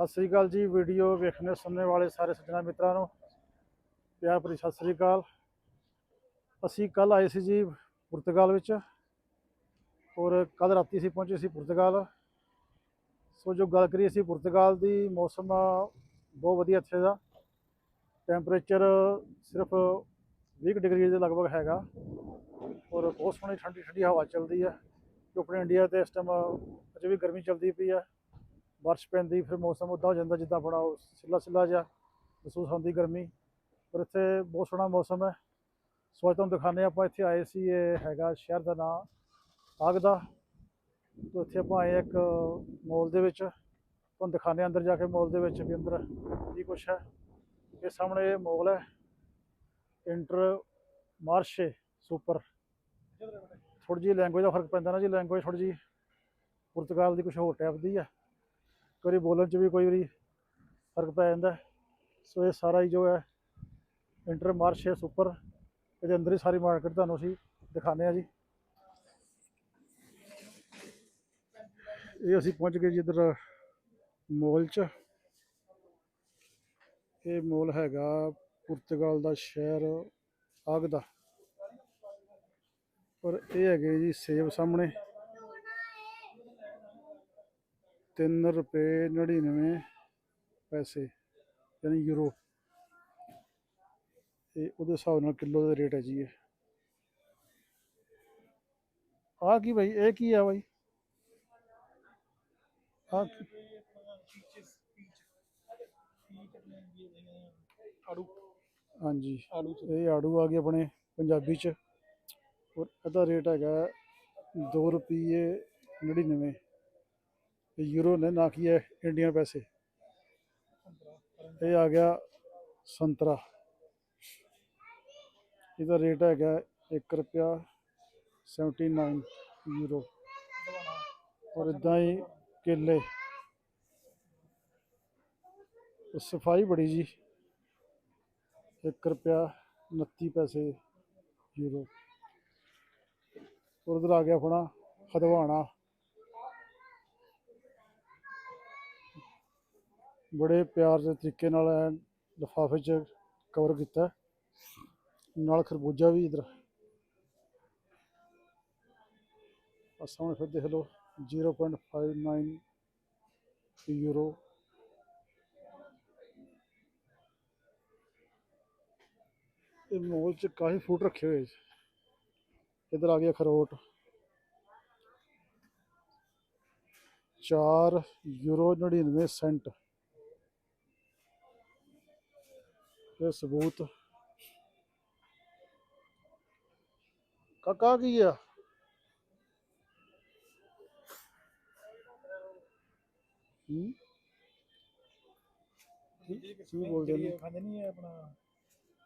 ਸਤਿ ਸ੍ਰੀ ਅਕਾਲ ਜੀ, ਵੀਡੀਓ ਵੇਖਣੇ ਸੁਣਨੇ ਵਾਲੇ ਸਾਰੇ ਸੱਜਣਾ ਮਿੱਤਰਾਂ ਨੂੰ। ਪਿਆਰ ਭਰੀ ਸਤਿ ਸ੍ਰੀ ਅਕਾਲ। ਅਸੀਂ ਕੱਲ ਆਏ ਸੀ ਜੀ ਪੁਰਤਗਾਲ ਵਿੱਚ। ਔਰ ਕੱਲ ਰਾਤੀ ਅਸੀਂ ਪਹੁੰਚੇ ਸੀ ਪੁਰਤਗਾਲ। ਸੋ ਜੋ ਗੱਲ ਕਰੀਏ ਅਸੀਂ ਪੁਰਤਗਾਲ ਦੀ, ਮੌਸਮ ਬਹੁਤ ਵਧੀਆ ਇੱਥੇ ਦਾ। ਟੈਂਪਰੇਚਰ ਸਿਰਫ 20 ਡਿਗਰੀ ਦੇ ਲਗਭਗ ਹੈਗਾ। ਔਰ ਬਹੁਤ ਸੋਹਣੀ ਠੰਡੀ ਠੰਡੀ ਹਵਾ ਚੱਲਦੀ ਹੈ। ਜੋ ਆਪਣੇ ਇੰਡੀਆ ਤੇ ਇਸ ਟਾਈਮ ਅਜੇ ਵੀ ਗਰਮੀ ਚੱਲਦੀ ਪਈ ਹੈ। ਬਾਰਿਸ਼ ਪੈਂਦੀ ਫਿਰ ਮੌਸਮ ਉੱਦਾਂ ਹੋ ਜਾਂਦਾ ਜਿੱਦਾਂ ਬੜਾ ਉਹ ਸਿੱਲਾ ਸਿੱਲਾ ਜਿਹਾ ਮਹਿਸੂਸ ਹੁੰਦੀ ਗਰਮੀ। ਪਰ ਇੱਥੇ ਬਹੁਤ ਸੋਹਣਾ ਮੌਸਮ ਹੈ। ਸੋ ਅੱਜ ਤੁਹਾਨੂੰ ਦਿਖਾਉਂਦੇ ਹਾਂ, ਆਪਾਂ ਇੱਥੇ ਆਏ ਸੀ, ਇਹ ਹੈਗਾ ਸ਼ਹਿਰ ਦਾ ਨਾਮ ਆਗਦਾ। ਤੋਂ ਇੱਥੇ ਆਪਾਂ ਆਏ ਇੱਕ ਮੋਲ ਦੇ ਵਿੱਚ। ਤੁਹਾਨੂੰ ਦਿਖਾਉਂਦੇ ਹਾਂ ਅੰਦਰ ਜਾ ਕੇ ਮੋਲ ਦੇ ਵਿੱਚ ਵੀ ਅੰਦਰ ਕੀ ਕੁਛ ਹੈ। ਇਹ ਸਾਹਮਣੇ ਇਹ ਮੋਲ ਹੈ। Intermarché super. ਥੋੜੀ ਜਿਹੀ ਲੈਂਗੁਏਜ ਦਾ ਫ਼ਰਕ ਪੈਂਦਾ ਨਾ, ਜੀ ਲੈਂਗੁਏਜ ਥੋੜੀ ਜਿਹੀ ਪੁਰਤਗਾਲ ਦੀ ਕੁਝ ਹੋਰ ਟਾਈਪ ਦੀ ਹੈ। ਵਾਰੀ ਬੋਲਣ 'ਚ ਵੀ ਕੋਈ ਵਾਰੀ ਫ਼ਰਕ ਪੈ ਜਾਂਦਾ। ਸੋ ਇਹ ਸਾਰਾ ਹੀ ਜੋ ਹੈ, ਇੰਟਰ ਮਾਰਸ਼ੇ ਸੁਪਰ। ਇਹਦੇ ਅੰਦਰ ਹੀ ਸਾਰੀ ਮਾਰਕੀਟ ਤੁਹਾਨੂੰ ਅਸੀਂ ਦਿਖਾਉਂਦੇ ਆ ਜੀ। ਇਹ ਅਸੀਂ ਪਹੁੰਚ ਗਏ ਜੀ ਇੱਧਰ ਮੋਲ 'ਚ। ਇਹ ਮੋਲ ਹੈਗਾ ਪੁਰਤਗਾਲ ਦਾ ਸ਼ਹਿਰ ਆਗਦਾ। ਪਰ ਇਹ ਹੈਗੇ ਜੀ ਸੇਬ ਸਾਹਮਣੇ। 3 ਰੁਪਏ 99 ਪੈਸੇ ਯਾਨੀ ਯੂਰੋ ਇਹ ਉਹਦੇ ਹਿਸਾਬ ਨਾਲ ਕਿਲੋ ਦਾ ਰੇਟ ਹੈ ਜੀ ਇਹ। ਆ ਕੀ ਭਾਈ ਇਹ ਕੀ ਆ ਭਾਈ ਆ ਆੜੂ। ਹਾਂਜੀ ਇਹ ਆੜੂ ਆ ਗਏ ਆਪਣੇ ਪੰਜਾਬੀ ਚ। ਔਰ ਇਹਦਾ ਰੇਟ ਹੈਗਾ 2 ਰੁਪਏ 99 ਇਹ ਯੂਰੋ ਨੇ, ਨਾ ਕੀ ਹੈ ਇੰਡੀਅਨ ਪੈਸੇ। ਇਹ ਆ ਗਿਆ ਸੰਤਰਾ। ਇਹਦਾ ਰੇਟ ਹੈਗਾ 1 ਰੁਪਿਆ 79 ਯੂਰੋ। ਔਰ ਇਦਾਂ ਹੀ ਕੇਲੇ। ਸਫ਼ਾਈ ਬੜੀ ਜੀ। 1 ਰੁਪਿਆ 29 ਪੈਸੇ ਯੂਰੋ। ਔਰ ਉਧਰ ਆ ਗਿਆ ਆਪਣਾ ਖਦਵਾਣਾ। ਬੜੇ ਪਿਆਰ ਦੇ ਤਰੀਕੇ ਨਾਲ ਐਨ ਲਿਫਾਫੇ 'ਚ ਕਵਰ ਕੀਤਾ। ਨਾਲ ਖਰਬੂਜਾ ਵੀ ਇਧਰ। ਆ ਸਾਹਮਣੇ ਫਿਰ ਦੇਖ ਲਓ 0.59 ਯੂਰੋ ਇਹ ਮੋਲ 'ਚ ਕਾਫੀ ਫੂਟ ਰੱਖੇ ਹੋਏ ਇਧਰ ਆ ਗਿਆ ਖਰੋਟ। 4 ਯੂਰੋ 99 ਸੈਂਟ ਇਹ ਸਬੂਤ। ਕਾਕਾ ਕੀ ਆ? ਕੀ ਕੀ ਬੋਲਦੇ ਨੇ? ਖਾਂਦੇ ਨਹੀਂ ਆਪਣਾ?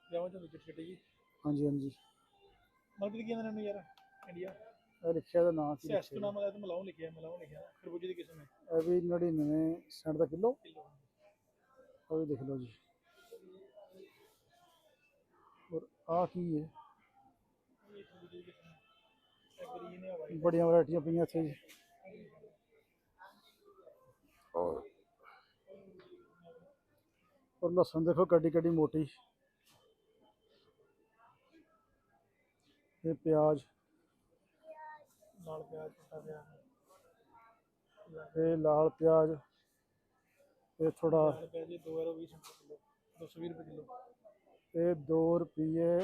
ਜਾਵਾਂ ਚ ਵਿੱਚ ਛੱਡੀ ਜੀ। ਹਾਂਜੀ ਹਾਂਜੀ। ਮਤਲਬ ਕੀ ਕਹਿੰਦੇ ਨੇ ਯਾਰ? ਇੰਡੀਆ। ਇਹ ਰਿਕਸ਼ਾ ਦਾ ਨਾਂ ਕੀ ਸਿਆਸਤ ਨਾਮ ਦਾ ਤੇ ਮਲਾਉ ਲਿਖਿਆ ਮਲਾਉ ਲਿਖਿਆ। ਖਰਬੂਜੇ ਦੀ ਕਿਸਮ ਹੈ। ਇਹ ਵੀ 99 ਸੈਂਟ ਦਾ ਕਿਲੋ? ਉਹ ਦੇਖ ਲਓ ਜੀ। ਔਰ ਆ ਕੀ ਹੈ ਇਹ ਖਰਬੂਜੇ ਦੀ ਕਿਸਮ ਹੈ ਇਹ ਗ੍ਰੀਨ ਹੈ ਵਾਈਟ ਬੜੀਆਂ ਵੈਰਾਈਟੀਆਂ ਪਈਆਂ ਇੱਥੇ ਜੀ ਔਰ ਔਰ ਲਸਣ ਦੇਖੋ ਕੱਡੀ ਕੱਡੀ ਮੋਟੀ ਇਹ ਪਿਆਜ਼ ਨਾਲ ਪਿਆਜ਼ ਪੱਤਾ 2 ਰੁਪਏ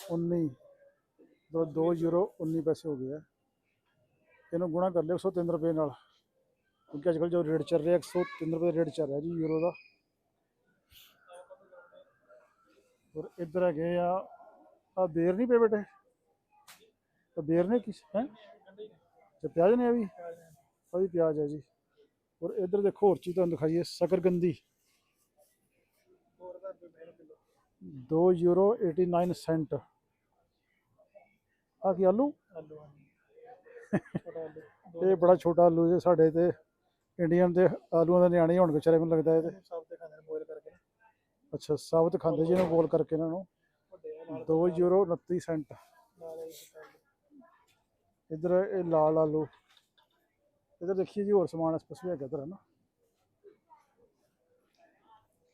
19 ਦੋ 2 ਯੂਰੋ 19 ਪੈਸੇ ਹੋ ਗਏ ਆ। ਇਹਨੂੰ ਗੁਣਾ ਕਰ ਲਿਓ 103 ਰੁਪਏ ਨਾਲ, ਕਿਉਂਕਿ ਅੱਜ ਕੱਲ੍ਹ ਜੋ ਰੇਟ ਚੱਲ ਰਿਹਾ 103 ਰੁਪਏ ਰੇਟ ਚੱਲ ਰਿਹਾ ਜੀ ਯੂਰੋ ਦਾ। ਔਰ ਇੱਧਰ ਹੈਗੇ ਆ ਆ ਬੇਰ ਨਹੀਂ ਪਏ ਬੇਟੇ? ਤਾਂ ਬੇਰ ਨੇ ਕਿਸ, ਹੈ? ਤੇ ਪਿਆਜ਼ ਨੇ ਇਹ ਵੀ? ਆ ਵੀ ਪਿਆਜ਼ ਹੈ ਜੀ। ਔਰ ਇੱਧਰ ਦੇਖੋ ਹੋਰ ਚੀਜ਼ ਤੁਹਾਨੂੰ ਦਿਖਾਈਏ ਸਕਰਗੰਦੀ 2 ਯੂਰੋ 89 ਸੈਂਟ ਆ ਕੀ ਆਲੂ? ਆਲੂ ਇਹ ਬੜਾ ਛੋਟਾ ਆਲੂ ਜੇ ਸਾਡੇ ਤੇ ਇੰਡੀਅਨ ਦੇ ਆਲੂਆਂ ਦੇ ਨਿਆਣੇ ਹੋਣ ਵਿਚਾਰੇ ਮੈਨੂੰ ਲੱਗਦਾ ਇਹ ਤੇ। ਸਭ ਤੇ ਖਾਂਦੇ ਨੇ ਬੋਇਲ ਕਰਕੇ। ਅੱਛਾ ਸਾਬਤ ਖਾਂਦੇ ਜੀ ਇਹਨੂੰ ਬੋਲ ਕਰਕੇ ਇਹਨਾਂ। ਨੂੰ ਵੱਡੇ ਆ ਨਾਲ 2 ਯੂਰੋ 29 ਸੈਂਟ। ਇੱਧਰ ਇਹ ਲਾਲ ਆਲੂ। ਇੱਧਰ ਦੇਖੀਏ ਜੀ ਹੋਰ ਸਮਾਨ ਇਸ ਪਾਸੇ ਹੈਗਾ ਇੱਧਰ ਹੈ ਨਾ।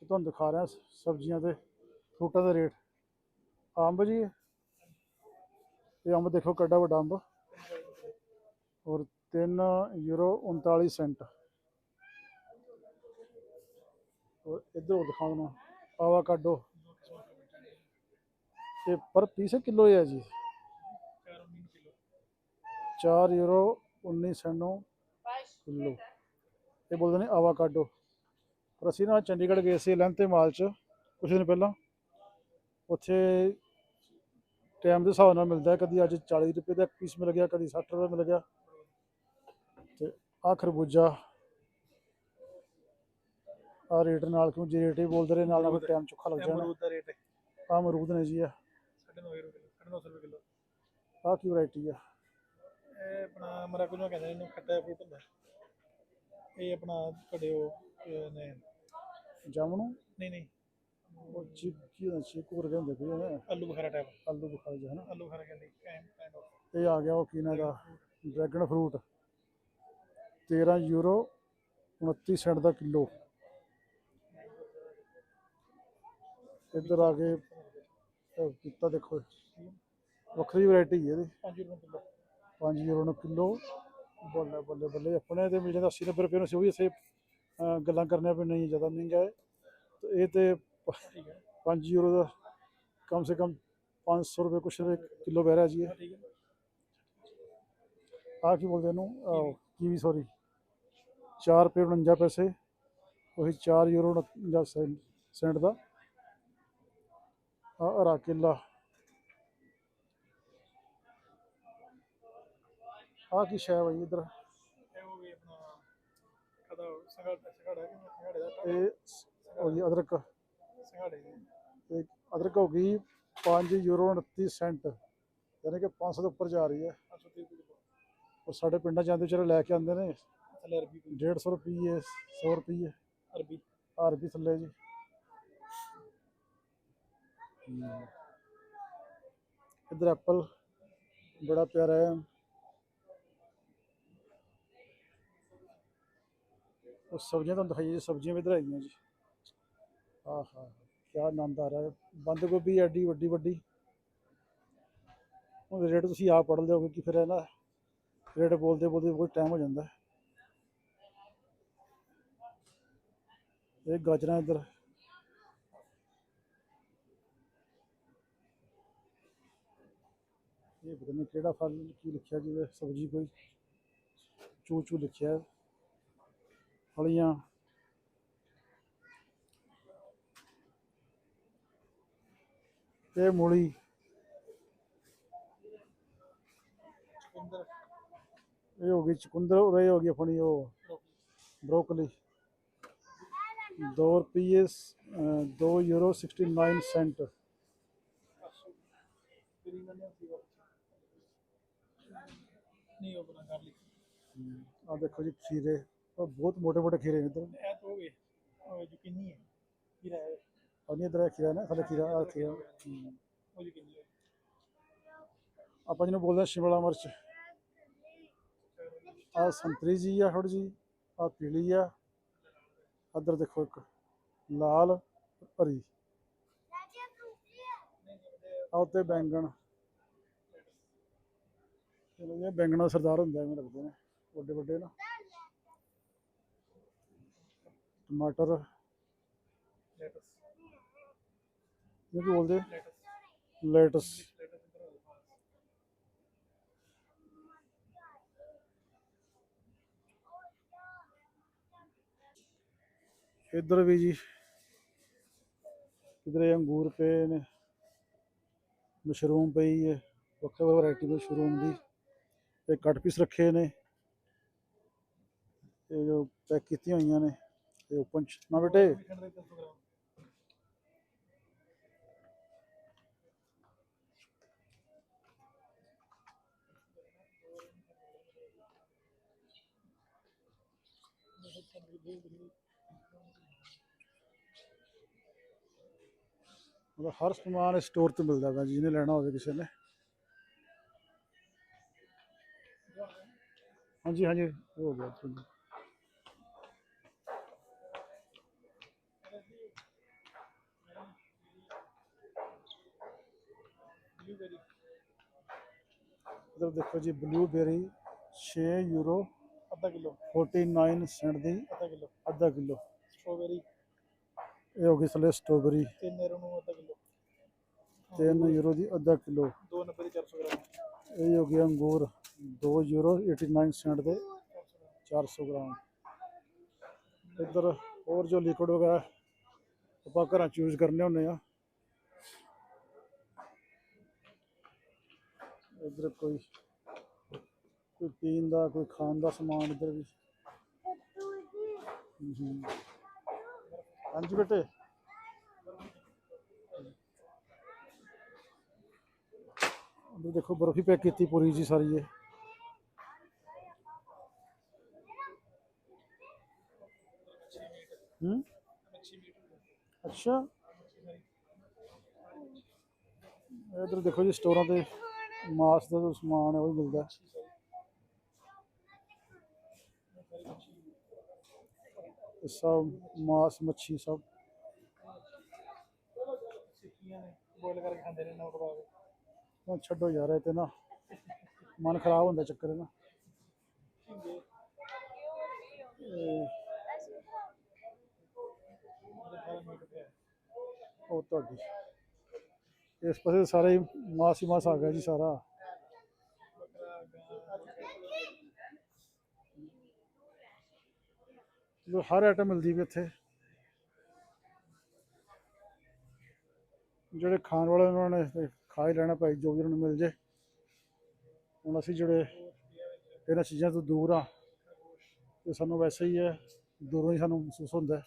ਤੁਹਾਨੂੰ ਦਿਖਾ ਰਿਹਾ ਸਬਜ਼ੀਆਂ ਤੇ। ਫਰੂਟਾਂ ਦੇ ਰੇਟ। ਅੰਬ ਜੀ। ਇਹ ਅੰਬ ਦੇਖੋ ਕਿੱਡਾ ਵੱਡਾ ਅੰਬ। ਔਰ 3 ਯੂਰੋ 39 ਸੈਂਟ ਔਰ ਇੱਧਰ ਹੋਰ ਆਵਾਕਾਡੋ। ਇਹ ਪਰ ਪੀਸ ਕਿਲੋ ਹੈ ਜੀ। 4 ਯੂਰੋ 19 ਸੈਂਟ ਨੂੰ ਕਿਲੋ। ਇਹ ਬੋਲਦੇ ਨੇ ਆਵਾਕਾਡੋ। ਪਰ ਅਸੀਂ ਨਾ ਚੰਡੀਗੜ੍ਹ ਗਏ ਸੀ ਲੈਂਤੇ ਮਾਲ ਚ ਕੁਝ ਦਿਨ ਪਹਿਲਾਂ। ਉੱਥੇ ਟਾਈਮ ਦੇ ਹਿਸਾਬ ਨਾਲ ਮਿਲਦਾ। ਕਦੀ ਅੱਜ 40 ਰੁਪਏ ਦਾ ਪੀਸ ਮਿਲ ਗਿਆ ਕਦੀ 60 ਰੁਪਏ ਮਿਲ ਗਿਆ। ਤੇ ਆ ਖਰਬੂਜਾ ਆ ਰੇਟ ਨਾਲ ਕਿਉਂ ਜੇ ਰੇਟ ਹੀ ਬੋਲਦੇ ਰਹੇ ਨਾਲ ਨਾਲ ਟਾਈਮ ਚੁੱਕਾ ਲੱਗ ਜਾਣਾ। ਅਮਰੂਦ ਦਾ ਰੇਟ ਹੈ। ਆ ਅਮਰੂਦ ਨੇ ਜੀ ਆ 9.5 ਰੁਪਏ ਕਿਲੋ 950 ਰੁਪਏ ਕਿਲੋ। ਆ ਕੀ ਵੈਰਾਈਟੀ ਆ? ਇਹ ਆਪਣਾ ਮਰਾਕੂਜਾ ਕਹਿੰਦੇ ਨੇ ਇਹਨੂੰ ਖੱਟਾ ਫਰੂਟ ਹੁੰਦਾ। ਇਹ ਆਪਣਾ ਤੁਹਾਡੇ ਉਹ ਨੇ। ਜਾਮਣੂ? ਨਹੀਂ ਨਹੀਂ। ਉਹ ਚੀਕ ਕੀ ਹੁੰਦਾ ਚੀਕ ਵਰਗੇ ਹੁੰਦੇ ਕੋਈ ਨੇ। ਆਲੂ ਬੁਖਾਰਾ ਟਾਈਪ ਆਲੂ ਬੁਖਾਰ ਜਿਹਾ ਨਾ। ਆਲੂ ਬੁਖਾਰਾ ਕਹਿੰਦੇ ਕਾਇਮ ਆਫ ਇਹ ਆ ਗਿਆ ਉਹ ਕੀ ਨਾ ਦਾ ਡਰੈਗਨ ਫਰੂਟ। 13 ਯੂਰੋ 29 ਸੈਂਟ ਦਾ ਕਿਲੋ। ਇੱਧਰ ਆ ਕੇ ਕੀਤਾ ਦੇਖੋ ਵੱਖਰੀ ਵੈਰਾਈਟੀ ਹੈ ਇਹਦੀ। 5 ਰੁਪਏ ਕਿਲੋ। 5 ਯੂਰੋ ਨੂੰ ਕਿਲੋ। ਬੱਲੇ ਬੱਲੇ ਬੱਲੇ। ਆਪਣੇ ਤੇ ਮਿਲ ਜਾਂਦਾ 80 90 ਰੁਪਏ ਨੂੰ ਸੀ ਉਹ ਵੀ ਅਹ, ਗੱਲਾਂ ਕਰਨੀਆਂ ਵੀ ਨਹੀਂ ਜ਼ਿਆਦਾ ਮਹਿੰਗਾ ਹੈ। ਤੇ ਇਹ ਤੇ 5 ਯੂਰੋ ਦਾ ਕਮ ਸੇ ਕਮ 500 ਰੁਪਏ ਕੁਛ ਰੁਪਏ ਕਿਲੋ ਬਹਿ ਰਿਹਾ ਜੀ ਇਹ। ਆ ਕੀ ਬੋਲਦੇ ਇਹਨੂੰ? ਕੀਵੀ ਸੌਰੀ 4 ਰੁਪਏ 49 ਪੈਸੇ ਉਹੀ 4 ਯੂਰੋ 49 ਸੈਂ- ਸੈਂਟ ਦਾ। ਆ ਹਰਾ ਕੇਲਾ। ਆ ਕੀ ਸ਼ੈ ਬਈ ਇਧਰ? ਇਹ ਹੋ ਗਈ ਆਪਣਾ ਕਦਾ ਸੰਘਾੜਾ ਸੰਘਾੜਾ ਕਿ ਸੰਘਾੜੇ ਦਾ ਇਹ ਹੋ ਗਈ ਅਦਰਕ। ਸੰਘਾੜੇ ਦੀ ਇਹ ਅਦਰਕ ਹੋ ਗਈ 5 ਯੂਰੋ 29 ਸੈਂਟ ਯਾਨੀ ਕਿ 500 ਤੋਂ ਉੱਪਰ ਜਾ ਰਹੀ ਹੈ। 530 ਰੁਪਏ ਕਿਲੋ ਔਰ ਸਾਡੇ ਪਿੰਡਾਂ ਜਾਂਦੇ ਵਿਚਾਰੇ ਲੈ ਕੇ ਆਉਂਦੇ ਨੇ। ਥੱਲੇ ਅਰਬੀ ਕੋਈ 150 ਰੁਪਏ 100 ਰੁਪਏ ਅਰਬੀ। ਆ ਰੁਪਏ ਥੱਲੇ ਜੀ। ਇਧਰ ਐਪਲ ਬੜਾ ਪਿਆਰਾ ਹੈ। ਉਹ ਸਬਜ਼ੀਆਂ ਤੁਹਾਨੂੰ ਦਿਖਾਈਏ ਜੀ ਸਬਜ਼ੀਆਂ ਵੀ ਇਧਰ ਆਈਆਂ ਜੀ ਆਹ ਹਾ ਕੀ ਆਨੰਦ ਆ ਰਿਹਾ ਬੰਦ ਗੋਭੀ ਐਡੀ ਵੱਡੀ ਵੱਡੀ। ਉਹਦੇ ਰੇਟ ਤੁਸੀਂ ਆਪ ਪੜ੍ਹ ਲਿਓਗੇ ਕਿ ਫਿਰ ਹੈ ਰੇਟ ਬੋਲਦੇ ਬੋਲਦੇ ਬਹੁਤ ਟਾਈਮ ਹੋ ਜਾਂਦਾ ਇਹ ਗਾਜਰਾਂ ਇੱਧਰ। ਇਹ ਪਤਾ ਨਹੀਂ ਕਿਹੜਾ ਫਲ, ਕੀ ਲਿਖਿਆ ਜਿਹਦੇ ਸਬਜ਼ੀ ਕੋਈ ਚੂ ਚੂ ਲਿਖਿਆ ਹੈ। ਫਲੀਆਂ। ਇਹ ਮੂਲੀ। ਅੰਦਰ ਇਹ ਹੋ ਗਈ ਚੁਕੰਦਰ, ਔਰ ਇਹ ਹੋ ਗਈ ਆਪਣੀ ਉਹ ਬਰੋਕਲੀ। 2 ਰੁਪਏ 2 ਯੂਰੋ 69 ਸੈਂਟ। ਨਹੀਂ ਉਹ ਬਣਾ ਕਰ ਲਈ ਆ ਦੇਖੋ ਜੀ ਖੀਰੇ। ਬਹੁਤ ਮੋਟੇ ਮੋਟੇ ਖੀਰੇ ਨੇ ਇੱਧਰ। ਇਹ ਤਾਂ ਹੋ ਗਏ। ਯਕੀਨੀ ਹੈ? ਕੀ ਹੈ। ਔਰ ਨਹੀਂ ਖੀਰਾ ਨਾ ਥੱਲੇ ਖੀਰਾ ਆ ਖੀਰਾ ਹਮ। ਆਪਾਂ ਜਿਹਨੂੰ ਬੋਲਦੇ ਹਾਂ ਸ਼ਿਮਲਾ ਮਿਰਚ। ਆ ਸੰਤਰੀ ਜੀ ਆ ਥੋੜੀ ਜੀ ਆ ਪੀਲੀ ਆ। ਇੱਧਰ ਦੇਖੋ ਇੱਕ, ਲਾਲ ਹਰੀ ਆ ਉੱਤੇ ਬੈਂਗਣ। ਚਲੋ ਇਹ ਬੈਂਗਣਾ ਸਰਦਾਰ ਹੁੰਦਾ ਐਵੇਂ ਲੱਗਦੇ ਨੇ, ਵੱਡੇ ਵੱਡੇ ਨਾ। ਟਮਾਟਰ। ਲੈਟਸ ਇਹ ਕੀ ਬੋਲਦੇ? ਲੈਟਸ ਲੈਟਸ ਵੀ ਜੀ, ਕਿਧਰੇ ਅੰਗੂਰ ਪਏ ਨੇ, ਮਸ਼ਰੂਮ ਪਈ ਹੈ, ਵੱਖਰੇ ਵੱਖਰੇ ਵੈਰਾਈਟੀ ਦੇ ਮਸ਼ਰੂਮ ਦੀ। ਤੇ ਕੱਟ ਪੀਸ ਰੱਖੇ ਨੇ। ਇਹ ਜੋ ਪੈਕ ਕੀਤੀਆਂ ਹੋਈਆਂ ਨੇ, ਇਹ ਓਪਨ ਨਾ ਬੇਟੇ? ਮਤਲਬ ਹਰ ਸਮਾਨ ਸਟੋਰ ਤੇ ਮਿਲਦਾ ਹੈ ਜਿਹਨੇ ਲੈਣਾ ਹੋਵੇ ਕਿਸੇ ਨੇ। ਹਾਂਜੀ ਹਾਂਜੀ ਹੋ ਗਿਆ ਤੁਹਾਨੂੰ ਇਧਰ ਦੇਖੋ ਜੀ ਬਲੂਬੇਰੀ 6 ਯੂਰੋ ਅੱਧਾ ਕਿਲੋ? 49 ਸੈਂਟ ਦੀ ਅੱਧਾ ਕਿਲੋ। ਅੱਧਾ ਕਿਲੋ। ਸਟ੍ਰਾਬੇਰੀ? ਇਹ ਹੋ ਗਈ ਸਲੇ ਸਟ੍ਰਾਬੇਰੀ। 3 ਯੂਰੋ ਨੂੰ ਅੱਧਾ ਕਿਲੋ। 3 ਯੂਰੋ ਦੀ ਅੱਧਾ ਕਿਲੋ। 290 ਦੀ 400 ਗ੍ਰਾਮ। ਇਹ ਹੋ ਗਿਆ ਅੰਗੂਰ। 2 ਯੂਰੋ 89 ਸੈਂਟ ਦੇ 400 400 ਗ੍ਰਾਮ। ਇੱਧਰ ਹੋਰ ਜੋ ਲਿਕਵਿਡ ਵਗੈਰਾ ਆਪਾਂ ਘਰਾਂ ਚ ਯੂਜ਼ ਕਰਨੇ ਹੁੰਦੇ ਆ। ਇੱਧਰ ਕੋਈ ਕੋਈ ਪੀਣ ਦਾ ਕੋਈ ਖਾਣ ਦਾ ਸਮਾਨ ਇੱਧਰ ਵੀ ਹਮ ਹਮ। ਹਾਂਜੀ ਬੇਟੇ ਉਹ ਦੇਖੋ ਬਰਫੀ ਪੈਕ ਕੀਤੀ ਪੂਰੀ ਜੀ ਸਾਰੀ ਇਹ ਹੂੰ ਮੱਛੀ ਮੀਟ ਅੱਛਾ ਇਧਰ ਦੇਖੋ ਜੀ ਸਟੋਰਾਂ ਤੇ ਮਾਸ ਦਾ ਜੋ ਸਮਾਨ ਹੈ ਉਹ ਵੀ ਮਿਲਦਾ ਇਹ ਸਭ ਮਾਸ ਮੱਛੀ ਸਭ ਸਿੱਕੀਆਂ ਨੇ ਬੋਇਲ ਕਰਕੇ ਖਾਂਦੇ ਨੇ ਨਮਕ ਪਾ ਕੇ ਉਹ ਛੱਡੋ ਯਾਰ ਇਹ ਤੇ ਨਾ ਮਨ ਖਰਾਬ ਹੁੰਦਾ ਚੱਕਰ ਹੈ ਨਾ ਝੀਂਗੇ ਇਹ ਉਹਦੇ ਸਾਰਾ ਮੀਟ ਪਿਆ ਉਹ ਤੁਹਾਡੀ ਇਸ ਪਾਸੇ ਸਾਰੇ ਹੀ ਮਾਸ ਹੀ ਮਾਸ ਆ ਗਿਆ ਜੀ ਸਾਰਾ ਬੱਕਰਾ ਗਾਂ ਜੋ ਹਰ ਆਈਟਮ ਮਿਲਦੀ ਵੀ ਇੱਥੇ। ਜਿਹੜੇ ਖਾਣ ਵਾਲੇ ਉਹਨਾਂ ਨੇ ਖਾ ਹੀ ਲੈਣਾ ਭਾਈ ਜੋ ਵੀ ਉਹਨਾਂ ਨੂੰ ਮਿਲ ਜੇ। ਹੁਣ ਅਸੀਂ ਜਿਹੜੇ ਇਹਨਾਂ ਚੀਜ਼ਾਂ ਤੋਂ ਦੂਰ ਆ ਤੇ ਸਾਨੂੰ ਵੈਸੇ ਹੀ ਹੈ ਦੂਰੋਂ ਹੀ ਸਾਨੂੰ ਮਹਿਸੂਸ ਹੁੰਦਾ ਹੈ।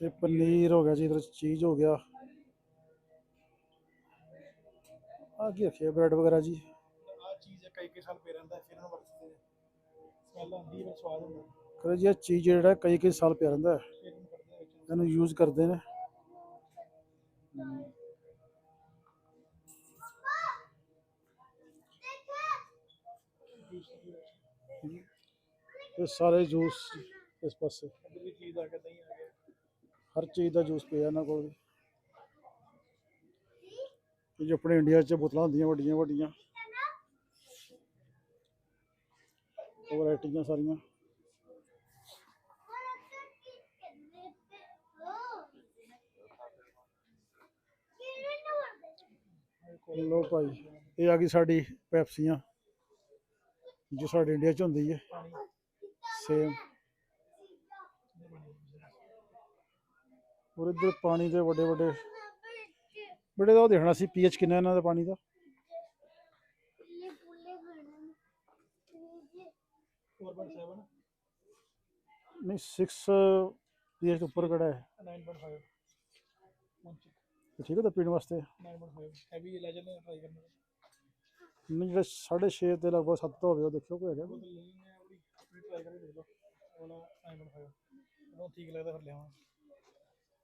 ਤੇ ਪਨੀਰ ਹੋ ਗਿਆ ਜੀ ਇਧਰ ਚੀਜ਼ ਹੋ ਗਿਆ। ਆ ਕੀ ਰੱਖਿਆ ਬ੍ਰੈਡ ਵਗੈਰਾ ਜੀ? ਆ ਚੀਜ਼ ਕਈ ਕਈ ਸਾਲ ਪੇ ਰਹਿੰਦਾ ਫਿਰ ਇਹਨੂੰ ਵਰਤਦੇ ਸਮੈਲ ਆਉਂਦੀ ਹੈ ਸਵਾਦ ਹੁੰਦਾ। ਕਰ ਜੀ ਇਹ ਚੀਜ਼ ਜਿਹੜਾ ਕਈ ਕਈ ਸਾਲ ਪਿਆ ਰਹਿੰਦਾ ਹੈ। ਇਹਨੂੰ ਯੂਜ਼ ਕਰਦੇ ਨੇ। ਇਹ ਸਾਰੇ ਜੂਸ ਇਸ ਪਾਸੇ। ਹਰ ਚੀਜ਼ ਦਾ ਜੂਸ ਪਿਆ ਇਹਨਾਂ ਕੋਲ ਜੋ ਆਪਣੇ ਇੰਡੀਆ 'ਚ ਬੋਤਲਾਂ ਹੁੰਦੀਆਂ, ਵੱਡੀਆਂ ਵੱਡੀਆਂ। ਉਹ ਵੈਰਾਈਟੀਆਂ ਸਾਰੀਆਂ। ਲੋ ਭਾਈ, ਇਹ ਆ ਗਈ ਸਾਡੀ ਪੈਪਸੀਆਂ, ਜੋ ਸਾਡੇ ਇੰਡੀਆ 'ਚ ਹੁੰਦੀ ਹੈ। ਸੇਮ ਔਰ ਇੱਧਰ ਪਾਣੀ ਦੇ ਵੱਡੇ ਵੱਡੇ ਬੜੇ ਦਾ ਉਹ ਦੇਖਣਾ ਸੀ ਪੀਐਚ ਕਿੰਨਾ ਇਹਨਾਂ ਦਾ ਪਾਣੀ ਦਾ। 4.7 ਨਹੀਂ 6 ਪੀਐਚ ਤੋਂ ਉੱਪਰ ਕਿਹੜਾ ਹੈ? 9.5 ਮੁੰਚੀ ਠੀਕ ਹੈ ਤਾਂ ਪੀਣ ਵਾਸਤੇ। 9.5 ਹੈਵੀ ਲੈਜੈਂਡ ਟਰਾਈ ਕਰਨਾ ਨਹੀਂ ਜਿਹੜਾ 6.5 ਤੇ ਲਗਭਗ 7 ਹੋਵੇ ਉਹ ਦੇਖਿਓ ਕੋਈ ਹੈਗਾ। ਟਰਾਈ ਕਰਕੇ ਦੇਖ ਲਓ ਉਹ 9.5 ਉਹ ਠੀਕ ਲੱਗਦਾ ਫਿਰ ਲਿਆਵਾਂ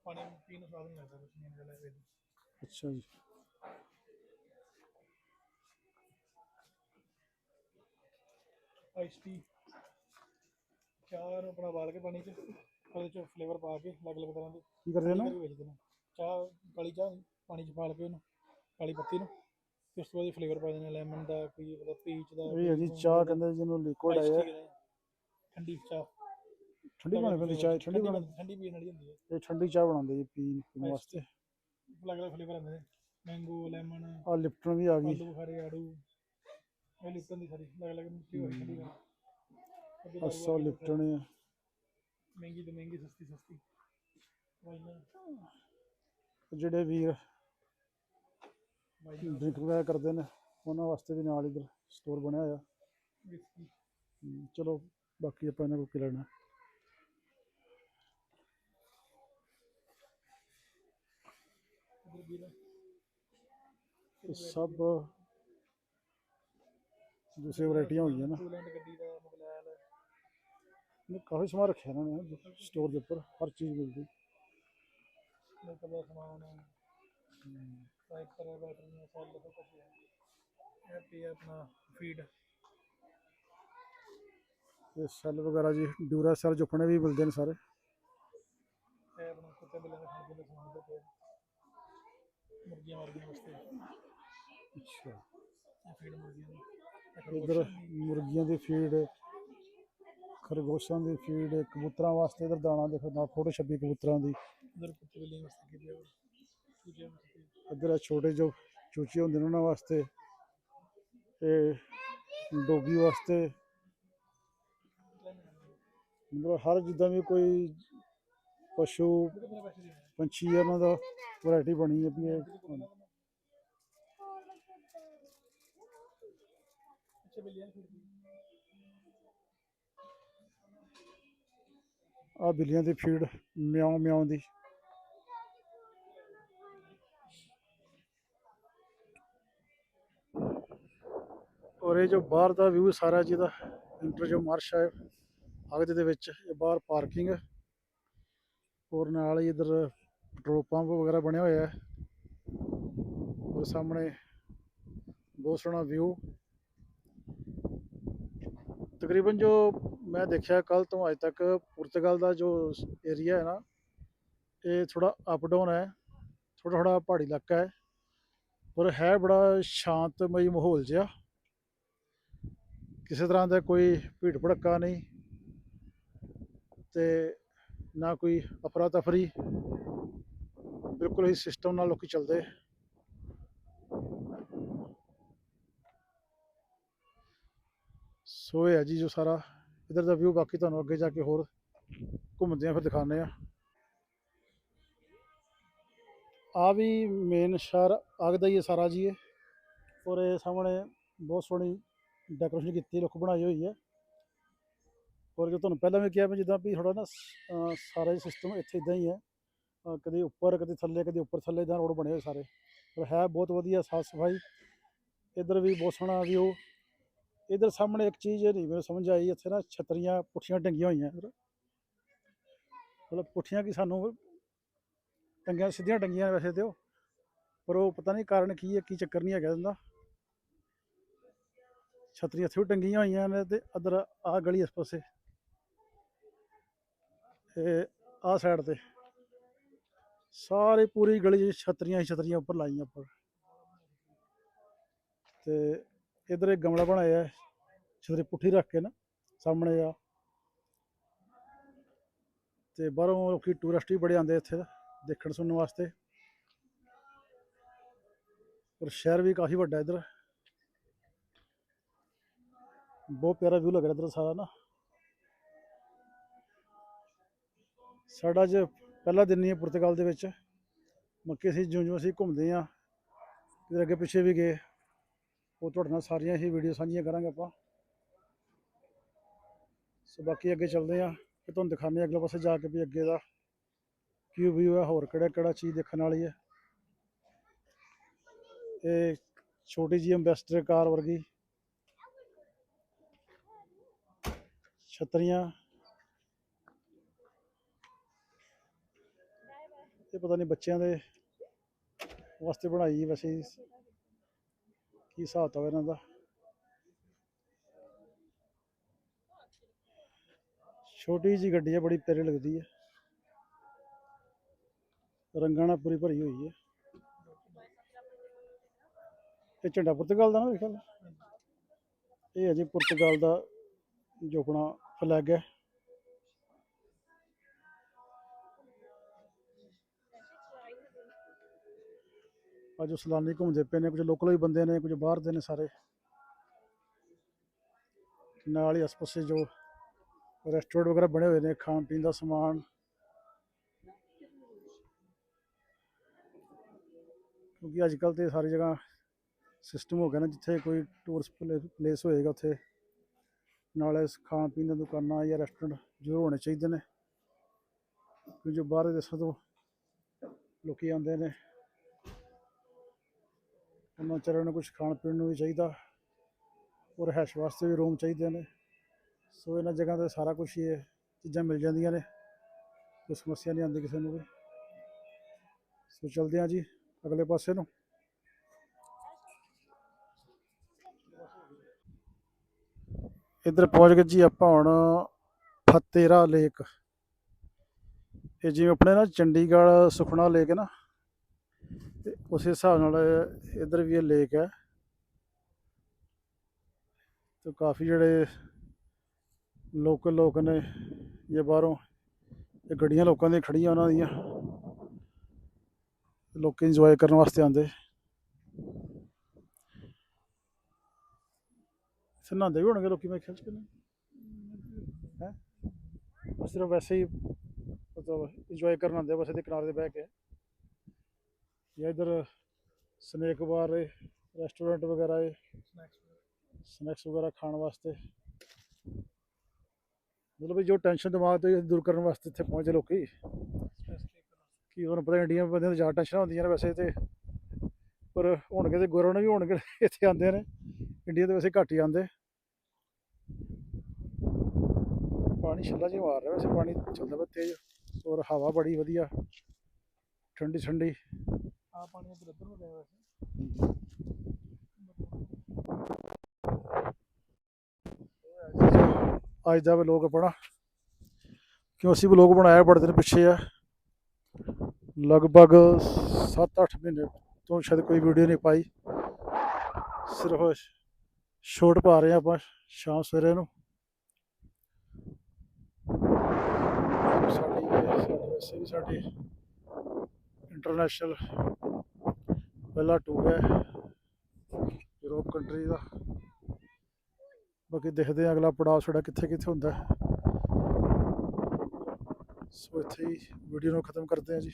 ਪਾਣੀ ਪੀਣ ਨੂੰ ਸਵਾਦ ਨਹੀਂ ਲੱਗਦਾ ਕੁਛ ਨਹੀਂ ਗੱਲ ਅੱਛਾ ਜੀ। ਆਈਸ ਟੀ ਚਾਹ ਨੂੰ ਆਪਣਾ ਉਬਾਲ ਕੇ ਪਾਣੀ 'ਚ ਉਹਦੇ 'ਚ ਫਲੇਵਰ ਪਾ ਕੇ ਅਲੱਗ-ਅਲੱਗ ਤਰ੍ਹਾਂ ਦੇ। ਕੀ ਕਰਦੇ ਨੇ? ਚਾਹ ਕਾਲੀ ਚਾਹ ਪਾਣੀ 'ਚ ਪਾਲ ਕੇ ਉਹਨੂੰ ਕਾਲੀ ਪੱਤੀ ਨੂੰ। ਫਿਰ ਉਸ ਤੋਂ ਬਾਅਦ ਫਲੇਵਰ ਪਾ ਦੇਣਾ ਲੈਮਨ ਦਾ ਕੋਈ ਉਹਦਾ ਪੀਚ ਦਾ ਇਹ ਹੈ ਜੀ ਚਾਹ ਕਹਿੰਦੇ ਜਿਹਨੂੰ ਲਿਕੁਇਡ ਆਇਆ। ਠੰਡੀ ਚਾਹ। ਠੰਡੀ ਬਣਾਉਣੀ ਪੈਂਦੀ ਚਾਹ ਠੰਡੀ ਬਣਾ ਬਣ- ਠੰਡੀ ਪੀਣ ਵਾਲੀ ਹੁੰਦੀ ਹੈ। ਇਹ ਠੰਡੀ ਚਾਹ ਬਣਾਉਂਦੇ ਜੀ ਪੀਣ ਪੀਣ ਵਾਸਤੇ ਅਲੱਗ-ਅਲੱਗ ਫਲੇਵਰ ਆਉਂਦੇ ਨੇ। ਮੈਂਗੋ ਲੈਮਨ ਆ ਲਿਪਟਨ ਵੀ ਆ ਗਈ। ਆਲੂ ਬੁਖਾਰੇ ਆੜੂ। ਇਹ ਲਿਪਟਨ ਦੀ ਸਾਰੀ ਅਲੱਗ-ਅਲੱਗ ਮਿੱਟੀ ਹੋਈ ਅਸਾ ਆ। ਗਈ, ਲਿਪਟਨ ਹੈ ਮਹਿੰਗੀ ਤੋਂ ਮਹਿੰਗੀ ਸਸਤੀ ਸਸਤੀ। ਜਿਹੜੇ ਵੀਰ ਡਰਿੰਕ ਵਗੈਰਾ ਕਰਦੇ ਨੇ ਉਹਨਾਂ ਵਾਸਤੇ ਵੀ ਨਾਲ ਇਧਰ ਸਟੋਰ ਬਣਿਆ ਹੋਇਆ। ਚਲੋ ਬਾਕੀ ਆਪਾਂ ਇਹਨਾਂ ਕੋਲ ਕੀ ਲੈਣਾ ਇਧਰ ਵੀ ਨਾ ਇਹ ਸਭ ਦੂਸਰੀ ਵੈਰਾਈਟੀਆਂ ਹੋਈਆਂ ਨਾ। ਟੂਲੈਂਡ ਗੱਡੀ ਦਾ ਮੋਬਾਈਲ ਇਹਨੇ ਕਾਫੀ ਸਮਾਨ ਰੱਖਿਆ ਇਹਨਾਂ ਨੇ ਸਟੋਰ ਦੇ ਉੱਪਰ ਹਰ ਚੀਜ਼ ਮਿਲਦੀ। ਮੇਕਅਪ ਦਾ ਸਮਾਨ। ਵਾਈਪਰ ਬੈਟਰੀਆਂ ਸੈੱਲ ਸਭ ਕੁਝ ਹੈ। ਇਹ ਪੀ ਆਪਣਾ ਫੀਡ ਇਹ ਸੈੱਲ ਵਗੈਰਾ ਜੀ ਡਿਊਰਾ ਸੈੱਲ ਜੁਪਣੇ ਵੀ ਮਿਲਦੇ ਨੇ ਸਾਰੇ। ਕੁੱਤੇ ਬਿੱਲਿਆਂ ਦਾ ਖਾਣ ਪੀਣ ਦਾ ਸਮਾਨ ਮੁਰਗੀਆਂ ਮਾਰਗੀਆਂ ਵਾਸਤੇ। ਅੱਛਾ। ਇਹ ਫੀਡ ਮੁਰਗੀਆਂ ਦੀ। ਇਧਰ ਮੁਰਗੀਆਂ ਦੀ ਫੀਡ ਖਰਗੋਸ਼ਾਂ ਦੀ ਫੀਡ ਕਬੂਤਰਾਂ ਵਾਸਤੇ ਇਧਰ ਦਾਣਾ ਦੇਖੋ ਨਾਲ ਫੋਟੋ ਛੱਬੀ ਕਬੂਤਰਾਂ ਦੀ। ਇੱਧਰ ਕੁੱਤੇ ਬਿੱਲਿਆਂ ਵਾਸਤੇ ਕੀ ਪਿਆ ਚੂਚਿਆਂ ਵਾਸਤੇ। ਇੱਧਰ ਆ ਛੋਟੇ ਜੋ ਚੂਚੇ ਹੁੰਦੇ ਨੇ ਉਹਨਾਂ ਵਾਸਤੇ। ਇਹ ਡੋਗੀ ਵਾਸਤੇ। ਮਤਲਬ ਹਰ ਜਿੱਦਾਂ ਵੀ ਕੋਈ ਪਸ਼ੂ ਕਿੰਨੇ ਪੈਸੇ ਦੇ ਪੰਛੀ ਹੈ ਉਹਨਾਂ ਦਾ ਵੈਰਾਈਟੀ ਬਣੀ ਹੈ ਵੀ ਇਹ ਦੀ ਫੀਡ ਆ ਬਿੱਲੀਆਂ ਦੀ ਫੀਡ, ਮਿਆਉ ਮਿਆਉ ਦੀ। ਔਰ ਇਹ ਜੋ ਬਾਹਰ ਦਾ ਵਿਊ ਸਾਰਾ ਜਿਹਦਾ ਇੰਟਰ ਜੋ ਮਾਰਸ਼ ਹੈ ਅਗਦ ਦੇ ਵਿੱਚ, ਇਹ ਬਾਹਰ ਪਾਰਕਿੰਗ ਔਰ ਨਾਲ ਹੀ ਇਧਰ ਪੈਟਰੋਲ ਪੰਪ ਵਗੈਰਾ ਬਣਿਆ ਹੋਇਆ ਹੈ। ਔਰ ਸਾਹਮਣੇ ਬਹੁਤ ਸੋਹਣਾ ਵਿਊ ਤਕਰੀਬਨ ਜੋ ਮੈਂ ਦੇਖਿਆ ਕੱਲ ਤੋਂ ਅੱਜ ਤੱਕ ਪੁਰਤਗਾਲ ਦਾ ਜੋ ਏਰੀਆ ਹੈ ਨਾ, ਇਹ ਥੋੜਾ ਅਪ ਡਾਊਨ ਹੈ। ਥੋੜਾ ਥੋੜਾ ਪਹਾੜੀ ਇਲਾਕਾ ਹੈ। ਪਰ ਹੈ ਬੜਾ ਸ਼ਾਂਤਮਈ ਮਾਹੌਲ ਜਿਹਾ। ਕਿਸੇ ਤਰ੍ਹਾਂ ਦਾ ਕੋਈ ਭੀੜ ਭੜੱਕਾ ਨਹੀਂ। ਤੇ ਨਾ ਕੋਈ ਅਫਰਾ ਤਫਰੀ ਬਿਲਕੁਲ ਹੀ ਸਿਸਟਮ ਨਾਲ ਲੋਕੀ ਚੱਲਦੇ ਸੋ ਇਹ ਹੈ ਜੀ ਜੋ ਸਾਰਾ ਇਧਰ ਦਾ ਵਿਊ ਬਾਕੀ ਤੁਹਾਨੂੰ ਅੱਗੇ ਜਾ ਕੇ ਹੋਰ ਘੁੰਮਦੇ ਆ, ਫਿਰ ਦਿਖਾਉਂਦੇ ਆ। ਆ ਵੀ ਮੇਨ ਸ਼ਹਿਰ ਆਗ ਹੀ ਹੈ ਸਾਰਾ ਜੀ ਇਹ। ਔਰ ਇਹ ਸਾਹਮਣੇ ਬਹੁਤ ਸੋਹਣੀ ਡੈਕੋਰੇਸ਼ਨ ਕੀਤੀ, ਲੋਕ ਬਣਾਈ ਹੋਈ ਹੈ। ਔਰ ਜੋ ਤੁਹਾਨੂੰ ਪਹਿਲਾਂ ਵੀ ਕਿਹਾ ਮੈਂ, ਜਿੱਦਾਂ ਵੀ ਥੋੜਾ ਨਾ ਸ- ਅਹ ਸਿਸਟਮ ਇੱਥੇ ਇਦਾਂ ਹੀ ਹੈ। ਕਦੇ ਉੱਪਰ, ਕਦੇ ਥੱਲੇ, ਕਦੇ ਉੱਪਰ ਥੱਲੇ ਇਦਾਂ ਰੋਡ ਬਣੇ ਹੋਏ ਸਾਰੇ। ਪਰ ਹੈ ਬਹੁਤ ਵਧੀਆ, ਸਾਫ਼ ਸਫ਼ਾਈ। ਇੱਧਰ ਵੀ ਬਹੁਤ ਸੋਹਣਾ ਵਿਊ ਇਧਰ ਸਾਹਮਣੇ ਇੱਕ ਚੀਜ਼ ਨਹੀਂ ਮੈਨੂੰ ਸਮਝ ਆਈ, ਇੱਥੇ ਨਾ ਛਤਰੀਆਂ, ਪੁੱਠੀਆਂ ਟੰਗੀਆਂ ਹੋਈਆਂ ਇੱਧਰ। ਮਤਲਬ ਪੁੱਠੀਆਂ ਕੀ ਸਾਨੂੰ ਟੰਗੀਆਂ ਸਿੱਧੀਆਂ ਟੰਗੀਆਂ ਵੈਸੇ ਤੇ ਉਹ ਪਰ ਉਹ ਪਤਾ ਨਹੀਂ ਕਾਰਨ ਕੀ ਹੈ, ਕੀ ਚੱਕਰ ਨਹੀਂ ਹੈਗਾ ਇਹਦਾ। ਛਤਰੀਆਂ ਇੱਥੇ ਵੀ ਟੰਗੀਆਂ ਹੋਈਆਂ ਨੇ ਤੇ ਅਦਰ ਆ ਗਲੀ ਇਸ ਪਾਸੇ। ਇਹ ਆ ਸਾਈਡ ਤੇ। ਸਾਰੀ ਪੂਰੀ ਗਲੀ 'ਚ ਛਤਰੀਆਂ ਹੀ ਛਤਰੀਆਂ ਉੱਪਰ ਲਾਈਆਂ ਉੱਪਰ ਤੇ ਇਧਰ ਇੱਕ ਗਮਲਾ ਬਣਾਇਆ ਹੈ, ਛਤਰੀ ਪੁੱਠੀ ਰੱਖ ਕੇ ਨਾ, ਸਾਹਮਣੇ ਆ। ਤੇ ਬਾਹਰੋਂ ਲੋਕੀ ਟੂਰਿਸਟ ਵੀ ਬੜੇ ਆਉਂਦੇ ਇੱਥੇ ਦੇਖਣ ਸੁਣਨ ਵਾਸਤੇ। ਔਰ ਸ਼ਹਿਰ ਵੀ ਕਾਫੀ ਵੱਡਾ ਇਧਰ। ਬਹੁਤ ਪਿਆਰਾ ਵਿਊ ਲੱਗ ਰਿਹਾ ਇਧਰ ਸਾਰਾ ਨਾ। ਸਾਡਾ ਜੇ ਪਹਿਲਾ ਦਿਨ ਹੀ ਹੈ ਪੁਰਤਗਾਲ ਦੇ ਵਿੱਚ। ਮੱਕੇ ਅਸੀਂ ਜਿਉਂ ਜਿਉਂ ਅਸੀਂ ਘੁੰਮਦੇ ਆ ਇਧਰ ਅੱਗੇ ਪਿੱਛੇ ਵੀ ਗਏ। ਉਹ ਤੁਹਾਡੇ ਨਾਲ ਸਾਰੀਆਂ ਹੀ ਵੀਡੀਓ ਸਾਂਝੀਆਂ ਕਰਾਂਗੇ ਆਪਾਂ। ਸੋ ਬਾਕੀ ਅੱਗੇ ਚੱਲਦੇ ਆ ਤੇ ਤੁਹਾਨੂੰ ਦਿਖਾਉਂਦੇ ਹਾਂ ਅਗਲੇ ਪਾਸੇ ਜਾ ਕੇ ਵੀ ਅੱਗੇ ਦਾ ਕੀ ਵਿਊ ਹੈ, ਹੋਰ ਕਿਹੜਾ ਕਿਹੜਾ ਚੀਜ਼ ਦੇਖਣ ਵਾਲੀ ਹੈ। ਇਹ ਛੋਟੀ ਜਿਹੀ ਅੰਬੈਸਡਰ ਕਾਰ ਵਰਗੀ ਛਤਰੀਆਂ ਇਹ ਪਤਾ ਨਹੀਂ ਬੱਚਿਆਂ ਦੇ ਵਾਸਤੇ ਬਣਾਈ ਵੈਸੇ ਕੀ ਹਿਸਾਬ ਤਾ ਇਹਨਾਂ ਦਾ। ਛੋਟੀ ਜੀ ਗੱਡੀ ਹੈ ਬੜੀ ਪਿਆਰੀ ਲੱਗਦੀ ਹੈ ਰੰਗਾਂ ਨਾਲ ਪੂਰੀ ਭਰੀ ਹੋਈ ਹੈ ਇਹ ਝੰਡਾ ਪੁਰਤਗਾਲ ਦਾ ਨਾ ਮੇਰੇ ਇਹ ਹੈ ਜੀ ਪੁਰਤਗਾਲ ਦਾ ਜੋ ਆਪਣਾ ਫਲੈਗ ਹੈ। ਅੱਜ ਉਹ ਸੈਲਾਨੀ ਘੁੰਮਦੇ ਪਏ ਨੇ ਕੁਝ ਲੋਕਲ ਵੀ ਬੰਦੇ ਨੇ, ਕੁਝ ਬਾਹਰ ਦੇ ਨੇ ਸਾਰੇ। ਨਾਲ ਹੀ ਆਸ-ਪਾਸੇ ਜੋ ਰੈਸਟੋਰੈਂਟ ਵਗੈਰਾ ਬਣੇ ਹੋਏ ਨੇ, ਖਾਣ ਪੀਣ ਦਾ ਸਮਾਨ। ਕਿਉਂਕਿ ਅੱਜ ਕੱਲ ਤੇ ਸਾਰੀ ਜਗ੍ਹਾ ਸਿਸਟਮ ਹੋ ਗਿਆ ਨਾ, ਜਿੱਥੇ ਕੋਈ ਟੂਰਿਸਟ ਪਲੇਸ ਹੋਏਗਾ ਉੱਥੇ। ਨਾਲੇ ਖਾਣ ਪੀਣ ਦੀਆਂ ਦੁਕਾਨਾਂ ਜਾਂ ਰੈਸਟੋਰੈਂਟ ਜ਼ਰੂਰ ਹੋਣੇ ਚਾਹੀਦੇ ਨੇ। ਕਿਉਂਕਿ ਜੋ ਬਾਹਰ ਦੇ ਦੇਸ਼ਾਂ ਤੋਂ ਲੋਕੀ ਆਉਂਦੇ ਨੇ ਉਹਨਾਂ ਵਿਚਾਰਿਆਂ ਨੂੰ ਕੁਝ ਖਾਣ ਪੀਣ ਨੂੰ ਵੀ ਚਾਹੀਦਾ ਔਰ ਰਹਿਸ਼ ਵਾਸਤੇ ਵੀ ਰੂਮ ਚਾਹੀਦੇ ਨੇ। ਸੋ ਇਹਨਾਂ ਜਗ੍ਹਾ ਤੇ ਸਾਰਾ ਕੁਝ ਇਹ ਚੀਜ਼ਾਂ ਮਿਲ ਜਾਂਦੀਆਂ ਨੇ, ਕੋਈ ਸਮੱਸਿਆ ਨਹੀਂ ਆਉਂਦੀ ਕਿਸੇ ਨੂੰ ਵੀ। ਸੋ ਚਲਦੇ ਹਾਂ ਜੀ ਅਗਲੇ ਪਾਸੇ ਨੂੰ। ਇੱਧਰ ਪਹੁੰਚ ਗਏ ਜੀ ਆਪਾਂ ਹੁਣ ਫਤੇਰਾ ਲੇਕ। ਇਹ ਜਿਵੇਂ ਆਪਣੇ ਨਾ ਚੰਡੀਗੜ੍ਹ ਸੁਖਨਾ ਲੇਕ ਹੈ ਨਾ ਉਸ ਹਿਸਾਬ ਨਾਲ ਇੱਧਰ ਵੀ ਇਹ ਲੇਕ ਹੈ। ਤੇ ਕਾਫੀ ਜਿਹੜੇ ਲੋਕਲ ਲੋਕ ਨੇ ਇਹ ਬਾਹਰੋਂ, ਇਹ ਗੱਡੀਆਂ ਲੋਕਾਂ ਦੀਆਂ ਖੜੀਆਂ ਉਹਨਾਂ ਦੀਆਂ। ਲੋਕ ਇੰਜੋਏ ਕਰਨ ਵਾਸਤੇ ਆਉਂਦੇ। ਇੱਥੇ ਨਹਾਉਂਦੇ ਵੀ ਹੋਣਗੇ ਲੋਕੀ, ਮੈਂ ਖਿਆਲ ਚ ਹੈ? ਸਿਰਫ ਵੈਸੇ ਹੀ ਮਤਲਬ ਇੰਜੋਏ ਕਰਨ ਆਉਂਦੇ ਆ, ਬਸ ਇਹਦੇ ਕਿਨਾਰੇ ਤੇ ਬਹਿ ਕੇ। ਜਾਂ ਇਧਰ ਸਨੇਕ ਬਾਰ ਹੈ ਰੈਸਟੋਰੈਂਟ ਵਗੈਰਾ ਹੈ ਸਨੈਕਸ ਵਗੈਰਾ ਖਾਣ ਵਾਸਤੇ। ਮਤਲਬ ਵੀ ਜੋ ਟੈਨਸ਼ਨ ਦਿਮਾਗ ਤੋਂ ਦੂਰ ਕਰਨ ਵਾਸਤੇ ਇੱਥੇ ਪਹੁੰਚੇ ਲੋਕੀ। ਸਪੈਸ ਕੀ ਤੁਹਾਨੂੰ ਪਤਾ ਇੰਡੀਆ ਬੰਦਿਆਂ ਤੋਂ ਜ਼ਿਆਦਾ ਟੈਨਸ਼ਨ ਹੁੰਦੀਆਂ ਨੇ ਵੈਸੇ ਤੇ, ਪਰ ਹੋਣਗੇ ਤੇ ਗੁਰਾਂ ਨੇ ਵੀ ਹੋਣਗੇ, ਇੱਥੇ ਆਉਂਦੇ ਨੇ, ਇੰਡੀਆ ਦੇ ਵੈਸੇ ਘੱਟ ਹੀ ਆਉਂਦੇ। ਪਾਣੀ ਛੱਲਾ ਜਿਹਾ ਮਾਰ ਰਿਹਾ ਵੈਸੇ, ਪਾਣੀ ਚੱਲਦਾ ਵਾ ਤੇਜ਼, ਔਰ ਹਵਾ ਬੜੀ ਵਧੀਆ ਠੰਡੀ ਠੰਡੀ ਆ ਪਾਣੀ ਇੱਧਰ ਉੱਧਰ ਨੂੰ ਗਿਆ ਵੈਸੇ ਅੱਜ ਦਾ ਵਲੋਗ ਆਪਣਾ। ਕਿਉਂ ਅਸੀਂ ਵਲੋਗ ਬਣਾਇਆ ਬੜੇ ਦਿਨ ਪਿੱਛੇ ਆ। ਲਗਭਗ 7-8 ਮਹੀਨੇ ਤੋਂ ਸ਼ਾਇਦ ਕੋਈ ਵੀਡੀਓ ਨਹੀਂ ਪਾਈ। ਸਿਰਫ ਸ਼ੋਰਟ ਪਾ ਰਹੇ ਹਾਂ ਆਪਾਂ ਸ਼ਾਮ ਸਵੇਰੇ ਨੂੰ। ਸਾਡੀ ਸਾਡੇ ਸਾਡੀ ਇੰਟਰਨੈਸ਼ਨਲ ਪਹਿਲਾ ਟੂਰ ਹੈ ਯੂਰਪ ਕੰਟਰੀ ਦਾ। ਬਾਕੀ ਦੇਖਦੇ ਹਾਂ ਅਗਲਾ ਪੜਾਅ ਸਾਡਾ ਕਿੱਥੇ ਕਿੱਥੇ ਹੁੰਦਾ। ਸੋ ਇੱਥੇ ਹੀ ਵੀਡੀਓ ਨੂੰ ਖਤਮ ਕਰਦੇ ਹਾਂ ਜੀ।